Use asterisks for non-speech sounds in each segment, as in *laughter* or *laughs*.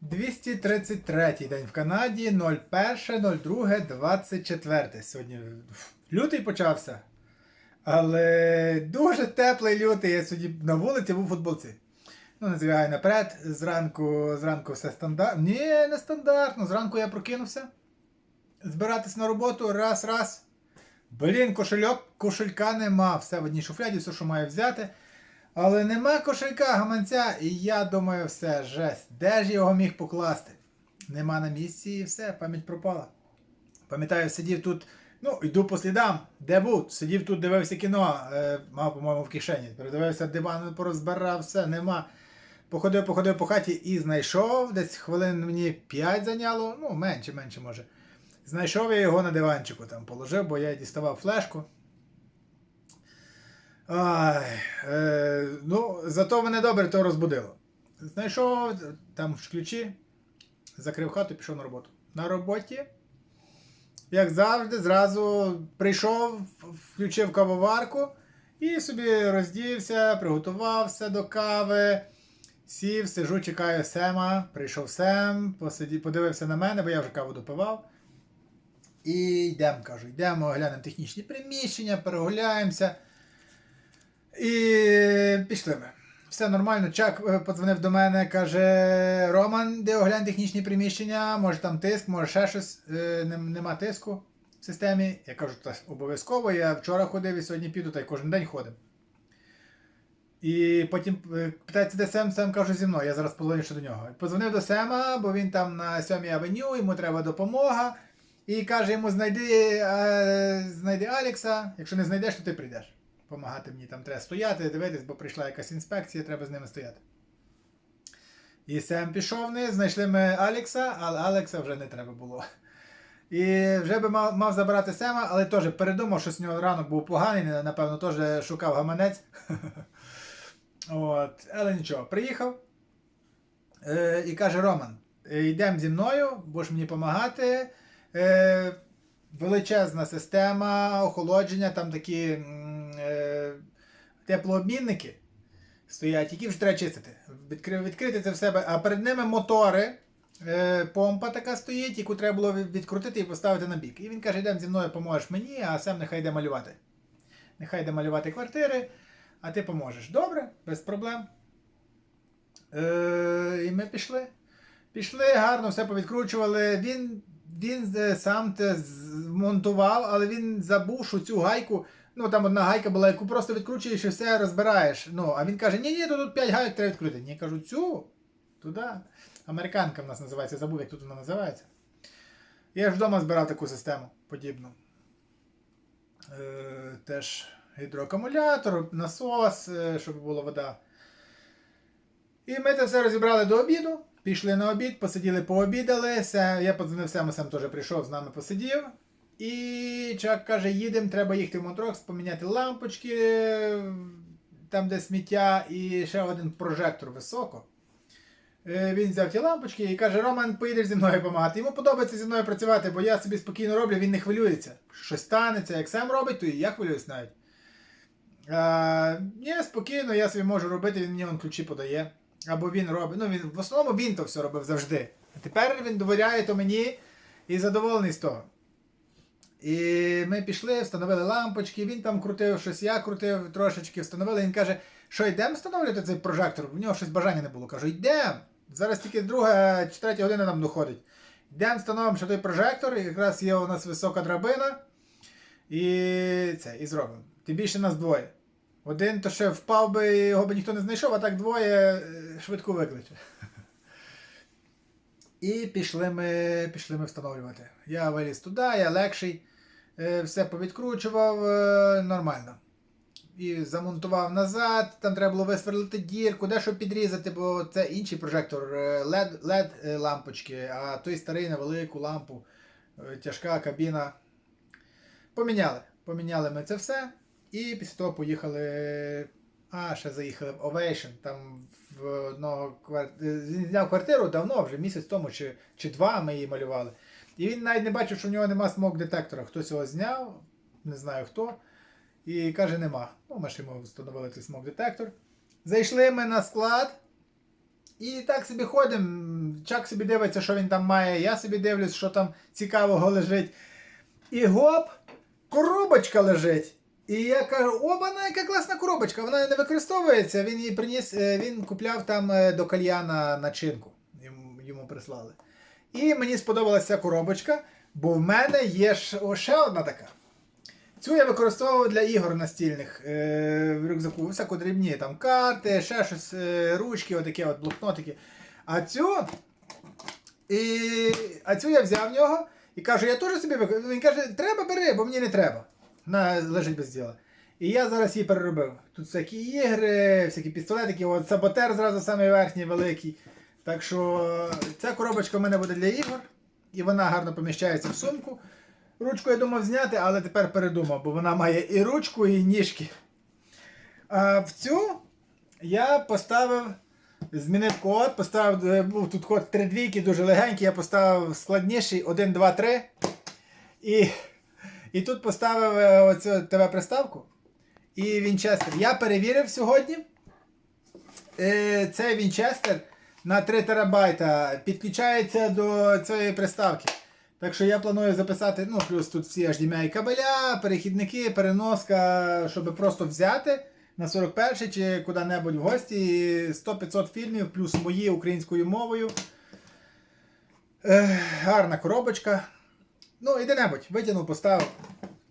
233 день в Канаді, 01.02.24. Сьогодні лютий почався. Але дуже теплий лютий. Я сьогодні на вулиці був у футболці. Ну, не звягай наперед. Зранку, зранку все стандартно. Ні, не стандартно. Зранку я прокинувся. Збиратись на роботу, раз, раз. Блін, кошельок, кошелька нема. Все в одній шуфляді, все, що маю взяти. Але нема кошелька, гаманця, і я думаю, все, жесть. Де ж його міг покласти? Нема на місці і все, пам'ять пропала. Пам'ятаю, сидів тут, ну, йду по слідам. Де був? Сидів тут, дивився кіно, е, мав, по-моєму, в кишені. Передивився диван, порозбирав, все, нема. Походив, походив по хаті і знайшов, десь хвилин мені 5 зайняло, ну, менше, менше може. Знайшов я його на диванчику, там положив, бо я діставав флешку. Ай, е, ну, зато мене добре то розбудило. Знайшов там ключі, закрив хату і пішов на роботу. На роботі, як завжди, зразу прийшов, включив кавоварку і собі роздівся, приготувався до кави. Сів, сижу, чекаю Сема. Прийшов Сем, посидів, подивився на мене, бо я вже каву допивав. І йдемо, кажу, йдемо, глянемо технічні приміщення, перегуляємося. І пішли ми. Все нормально. Чак е, подзвонив до мене, каже: Роман, де оглянь технічні приміщення, може там тиск, може ще щось, е, нема тиску в системі. Я кажу, та обов'язково. Я вчора ходив і сьогодні піду, та й кожен день ходимо. І потім е, питається, де Сем, Сем кажу зі мною, я зараз подзвоню ще до нього. Позвонив до Сема, бо він там на 7-й авеню, йому треба допомога. І каже йому: знайди, знайди Алекса, якщо не знайдеш, то ти прийдеш. Помагати мені там треба стояти, дивитись, бо прийшла якась інспекція, треба з ними стояти. І Сем пішов вниз, знайшли ми Алекса, але Алекса вже не треба було. І вже би мав, мав забирати Сема, але теж передумав, що з нього ранок був поганий, напевно, теж шукав гаманець. *laughs* От, але нічого, приїхав е, і каже: Роман, е, йдемо зі мною, будеш мені допомагати. Е, величезна система охолодження, там такі теплообмінники стоять, які вже треба чистити. Відкри, відкрити це в себе, а перед ними мотори. Е, помпа така стоїть, яку треба було відкрутити і поставити на бік. І він каже: йдемо зі мною, поможеш мені, а сам нехай йде малювати. Нехай йде малювати квартири, а ти поможеш. Добре, без проблем. Е, і ми пішли. Пішли, гарно все повідкручували. Він, він е, сам те змонтував, але він забув, що цю гайку. Ну там одна гайка була, яку просто відкручуєш і все розбираєш. Ну, а він каже: ні, ні, то тут 5 гайок треба відкрити. Ні, кажу, цю. Туди. Американка в нас називається, забув, як тут вона називається. Я ж вдома збирав таку систему подібну. Е, теж гідроакумулятор, насос, е, щоб була вода. І ми це все розібрали до обіду. Пішли на обід, посиділи, пообідали. Я подзвонив Семусем, теж прийшов, з нами посидів. І Чак каже, їдемо, треба їхати в Монтрокс, поміняти лампочки, е, там, де сміття, і ще один прожектор високо. Е, Він взяв ті лампочки і каже: Роман, поїдеш зі мною допомагати. Йому подобається зі мною працювати, бо я собі спокійно роблю, він не хвилюється. Щось станеться, як Сем робить, то і я хвилююсь навіть. А, ні, спокійно, я собі можу робити, він мені вон ключі подає. Або він робить. Ну, він, в основному він то все робив завжди. А тепер він довіряє то мені і задоволений з того. І ми пішли, встановили лампочки, він там крутив щось, я крутив трошечки, встановили. Він каже, що йдемо встановлювати цей прожектор? В нього щось бажання не було. Кажу, йдемо. Зараз тільки друга чи третя година нам доходить. Йдемо, встановимо ще той прожектор, якраз є у нас висока драбина. І це, і зробимо. Тим більше нас двоє. Один то ще впав би, його би ніхто не знайшов, а так двоє е, швидко викличе. І пішли ми, пішли ми встановлювати. Я виліз туди, я легший, все повідкручував е, нормально. І замонтував назад, там треба було висверлити дірку, дещо підрізати, бо це інший прожектор е, LED, LED е, лампочки, а той старий на велику лампу, е, тяжка кабіна. Поміняли. Поміняли ми це все. І після того поїхали. А, ще заїхали в Ovation. Там в одного квар... Він зняв квартиру давно, вже місяць тому чи, чи два ми її малювали. І він навіть не бачив, що в нього нема смок детектора. Хтось його зняв, не знаю хто. І каже, нема. Ну, ми ж йому встановили цей смок детектор. Зайшли ми на склад. І так собі ходимо. Чак собі дивиться, що він там має, я собі дивлюсь, що там цікавого лежить. І гоп, коробочка лежить. І я кажу, о, вона яка класна коробочка, вона не використовується. Він її приніс, е, він купляв там е, до кальяна начинку. Йому прислали. І мені сподобалася коробочка, бо в мене є ще одна така. Цю я використовував для ігор настільних е, в рюкзаку, всяко дрібні, там карти, ще щось, е, ручки, отакі от блокнотики. А цю, і, а цю я взяв в нього і кажу, я теж собі використовую. Він каже, треба бери, бо мені не треба. Вона лежить без діла. І я зараз її переробив. Тут всякі ігри, всякі пістолетики, от саботер зразу самий верхній великий. Так що ця коробочка в мене буде для ігор, і вона гарно поміщається в сумку. Ручку я думав зняти, але тепер передумав, бо вона має і ручку, і ніжки. А в цю я поставив, змінив код, поставив, е, був тут код 3 двійки, дуже легенький, я поставив складніший 1, 2, 3. І, і тут поставив е, оцю ТВ-приставку і Вінчестер. Я перевірив сьогодні. Е, Цей Вінчестер на 3 терабайта підключається до цієї приставки. Так що я планую записати, ну, плюс тут всі HDMI кабеля, перехідники, переноска, щоб просто взяти на 41 чи куди-небудь в гості 100-500 фільмів, плюс мої українською мовою. Е, гарна коробочка. Ну, і де-небудь витягнув, поставив.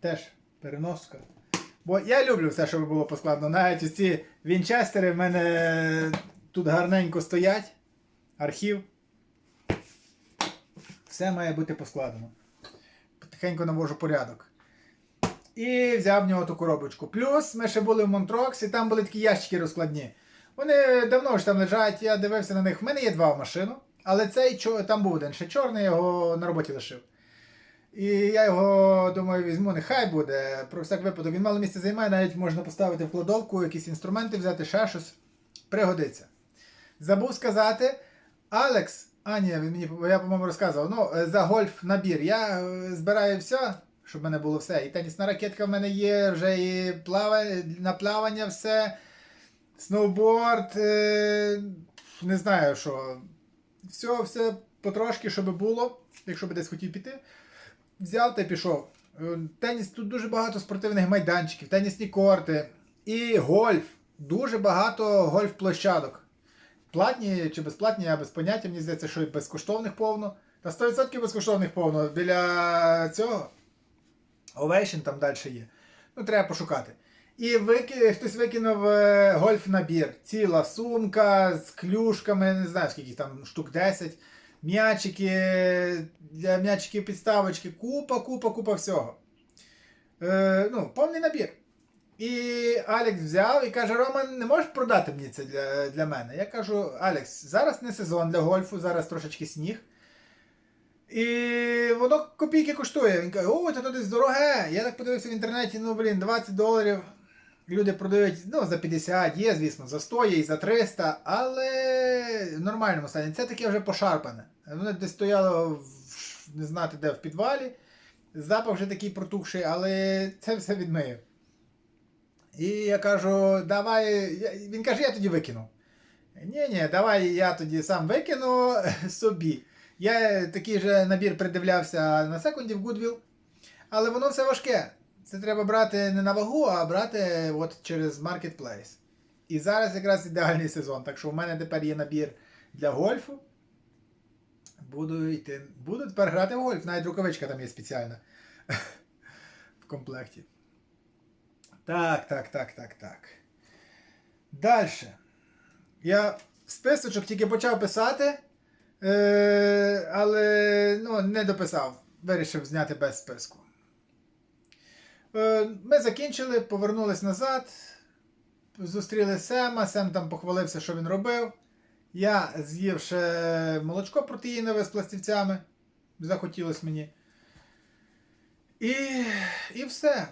Теж переноска. Бо я люблю все, щоб було поскладно. Навіть ці вінчестери в мене тут гарненько стоять. Архів. Все має бути поскладено. Потихеньку навожу порядок. І взяв в нього ту коробочку. Плюс ми ще були в Монтрокс, і там були такі ящики розкладні. Вони давно ж там лежать, я дивився на них. В мене є два в машину, але цей там був один ще чорний, його на роботі лишив. І я його думаю, візьму, нехай буде. Про всяк випадок. Він мало місця займає, навіть можна поставити в кладовку, якісь інструменти взяти, ще щось. Пригодиться. Забув сказати, Алекс, а ні, він мені, я, по-моєму, розказував, ну, е, за гольф набір. Я е, збираю все, щоб в мене було все. І тенісна ракетка в мене є, вже і плава... на плавання все, сноуборд, е... не знаю що. Все, все потрошки, щоб було, якщо би десь хотів піти. Взяв та пішов. Е, Теніс, тут дуже багато спортивних майданчиків, тенісні корти і гольф. Дуже багато гольф-площадок. Платні чи безплатні, я без поняття, мені здається, що і безкоштовних повно. Та 100% безкоштовних повно. Біля цього Ovation там далі є. Ну, треба пошукати. І вики... хтось викинув е, гольф-набір. Ціла сумка з клюшками, не знаю скільки там, штук 10. М'ячики, для м'ячиків підставочки, купа, купа, купа всього. Е, ну, повний набір. І Алекс взяв і каже: Роман, не можеш продати мені це для, для мене? Я кажу, Алекс, зараз не сезон для гольфу, зараз трошечки сніг. І воно копійки коштує. Він каже, о, це десь дороге. Я так подивився в інтернеті, ну блін, 20 доларів. Люди продають ну, за 50, є, звісно, за 100 є і за 300, але в нормальному стані. Це таке вже пошарпане. Воно десь стояло в, не знати де в підвалі. Запах вже такий протухший, але це все відмию. І я кажу, давай. Він каже, я тоді викину. Ні, ні, давай я тоді сам викину *laughs* собі. Я такий же набір придивлявся на секунді в Goodwill, але воно все важке. Це треба брати не на вагу, а брати от через Marketplace. І зараз якраз ідеальний сезон. Так що в мене тепер є набір для гольфу. Буду йти. Буду тепер грати в гольф. Навіть рукавичка там є спеціальна *laughs* в комплекті. Так, так, так, так, так. Далі. Я списочок тільки почав писати, е, але ну, не дописав. Вирішив зняти без списку. Е, ми закінчили, повернулись назад. Зустріли Сема. Сем там похвалився, що він робив. Я з'їв ще молочко протеїнове з пластівцями. Захотілося мені. І, і все.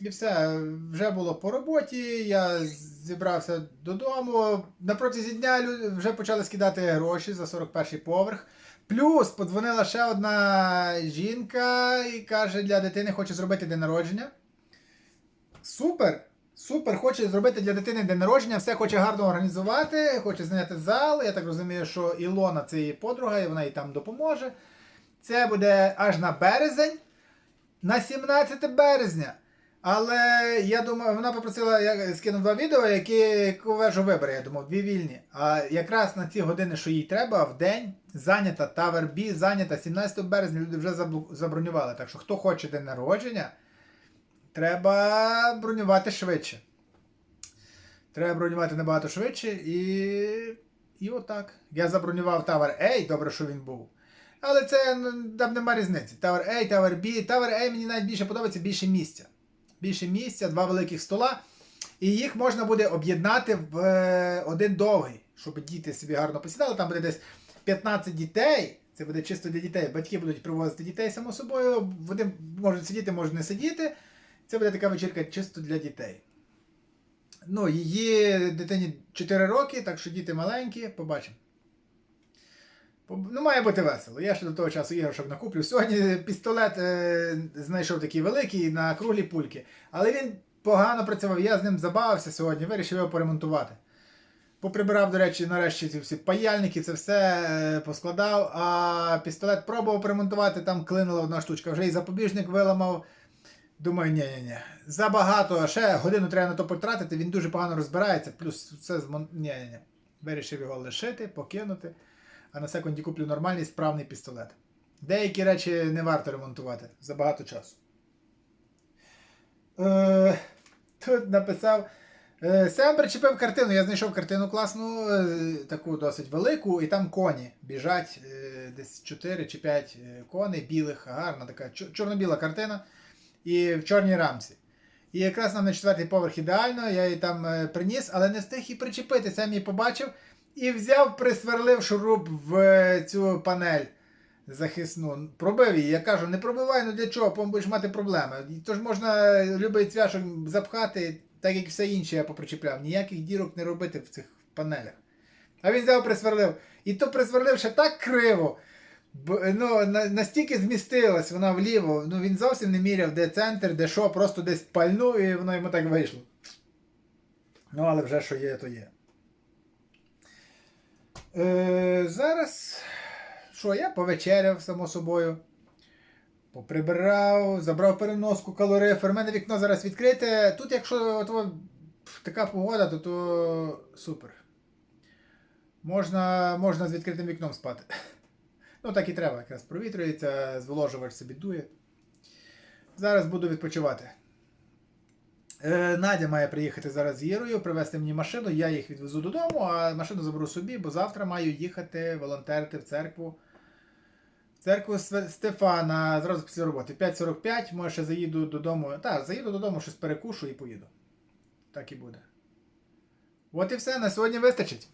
І все. Вже було по роботі. Я зібрався додому. На протязі дня вже почали скидати гроші за 41 поверх. Плюс подзвонила ще одна жінка і каже, для дитини хоче зробити день народження. Супер! Супер, хоче зробити для дитини день народження, все хоче гарно організувати, хоче зайняти зал. Я так розумію, що Ілона це її подруга, і вона їй там допоможе. Це буде аж на березень, на 17 березня. Але я думаю, вона попросила, я скинув два відео, які яку вежу вибере, я думав, дві вільні. А якраз на ці години, що їй треба, в день зайнята Tower B, зайнята 17 березня, люди вже забронювали. Так що хто хоче день народження, треба бронювати швидше. Треба бронювати набагато швидше і. І отак. Я забронював Tower A, добре, що він був. Але це ну, там нема різниці. Tower A, Tower B. Tower A мені навіть більше подобається більше місця. Більше місця, два великих стола. І їх можна буде об'єднати в е, один довгий, щоб діти собі гарно посідали. Там буде десь 15 дітей. Це буде чисто для дітей. Батьки будуть привозити дітей само собою. Вони можуть сидіти, можуть не сидіти. Це буде така вечірка чисто для дітей. Ну, її дитині 4 роки, так що діти маленькі, побачимо. Ну, має бути весело. Я ще до того часу іграшок накуплю. Сьогодні пістолет е, знайшов такий великий на круглі пульки. Але він погано працював. Я з ним забавився сьогодні, вирішив його поремонтувати. Поприбирав, до речі, нарешті ці всі паяльники, це все е, поскладав, а пістолет пробував поремонтувати, там клинула одна штучка. Вже і запобіжник виламав. Думаю, ні, ні, ні. Забагато, ще годину треба на то потратити, він дуже погано розбирається, плюс все змон... Ні, ні, ні. Вирішив його лишити, покинути. А на секунді куплю нормальний справний пістолет. Деякі речі не варто ремонтувати забагато часу. Е, тут написав. Е, Сам причепив картину. Я знайшов картину класну, е, таку досить велику, і там коні біжать е, десь 4 чи 5 коней білих, гарна така чорно-біла картина. І в чорній рамці. І якраз нам на четвертий поверх ідеально, я її там приніс, але не встиг її причепити. Сам її побачив і взяв, присверлив шуруп в е, цю панель захисну. Пробив її. Я кажу, не пробивай, ну для чого, потім будеш мати проблеми. Тож можна любий цвяшок запхати, так як все інше я попричепляв. Ніяких дірок не робити в цих панелях. А він взяв, присверлив. І то присверлив ще так криво. Ну, настільки змістилась вона вліво, ну він зовсім не міряв, де центр, де що, просто десь пальнув і воно йому так вийшло. Ну, але вже що є, то є. Е, зараз. Що, я повечеряв, само собою. Поприбирав, забрав переноску калорифер. У мене вікно зараз відкрите. Тут, якщо от, така погода, то, то супер. Можна, можна з відкритим вікном спати. *laughs* Ну, так і треба, якраз провітрюється, зволожувач собі дує. Зараз буду відпочивати. Е, Надя має приїхати зараз з Ірою, привезти мені машину, я їх відвезу додому, а машину заберу собі, бо завтра маю їхати волонтерити в церкву. В церкву Стефана зразу після роботи. 5.45, може ще заїду додому. Так, заїду додому, щось перекушу і поїду. Так і буде. От і все, на сьогодні вистачить.